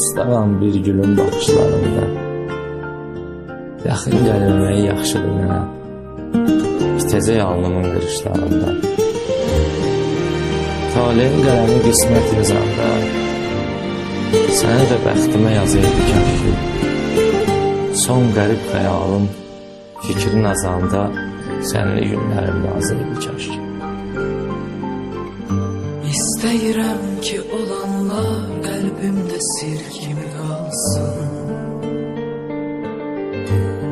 Ustaram bir gülün baxışlarında Yaxın gəlməyi yaxşıdır mənə Bitəcək alnımın qırışlarında. Taleyin qələmi qismət yazanda Səni də bəxtimə yazaydı kaş ki Son qərib xəyalım Fikrin azanda Sənli günlərim kaş ki İstəyirəm ki olanlar qəlbimdə sir kimi qalsın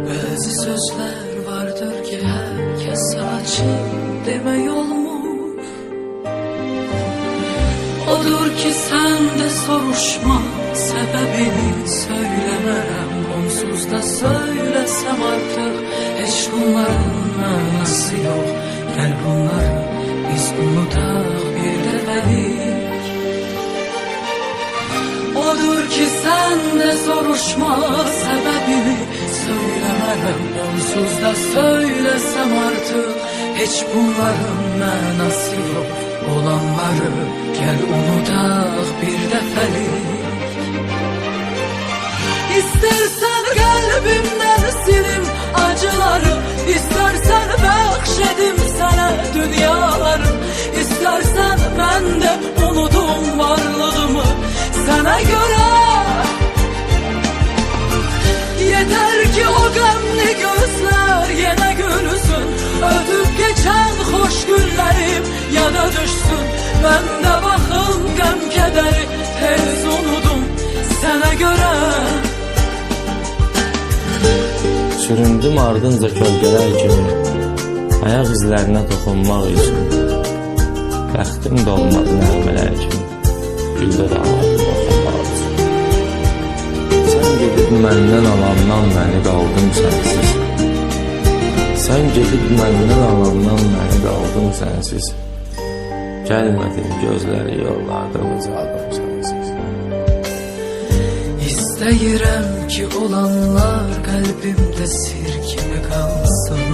Bəzi sözlər vardır ki hər kəsə açıb demək olmur Odur ki sən də soruşma səbəbini söyləmərəm Onsuz da söyləsəm Odur ki sən də soruşma səbəbini Söyləmərəm onsuz da söyləsəm artıq Heç bunların mənası yox Olanları gəl unudaq bir dəfəlik İstersen kalbimden silim acıları İstersen bəxş edim sana dünyaları yana düşsün. Ben de bakın qəm kədəri tez unudum sana göre. Süründüm ardınca kölgələr kimi Ayaq izlərinə toxunmaq üçün. Bəxtim dolmadı nəğmələr kimi Güldə dağlardı məndən alandan məni qaldım sənsiz. Sən gedib məndən alandan məni qaldım sənsiz. Gəlmədin gözləri yollarda ucaldım sənsiz? İstəyirəm ki olanlar qəlbimdə sir kimi qalsın.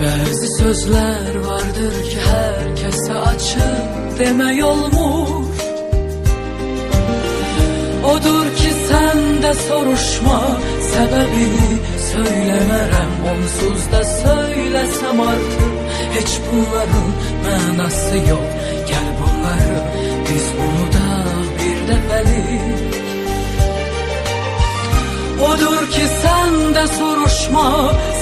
Bəzi sözlər vardır ki hər kəsə açıb demək Odur ki sən də soruşma səbəbini söyləmərəm Onsuz da söyləsəm artıq heç bunların mənası yox Gəl bunları biz unudaq bir dəfəlik Odur ki sən də soruşma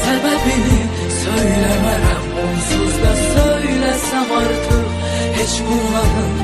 səbəbini söyləmərəm Onsuz da söyləsəm artıq heç bunların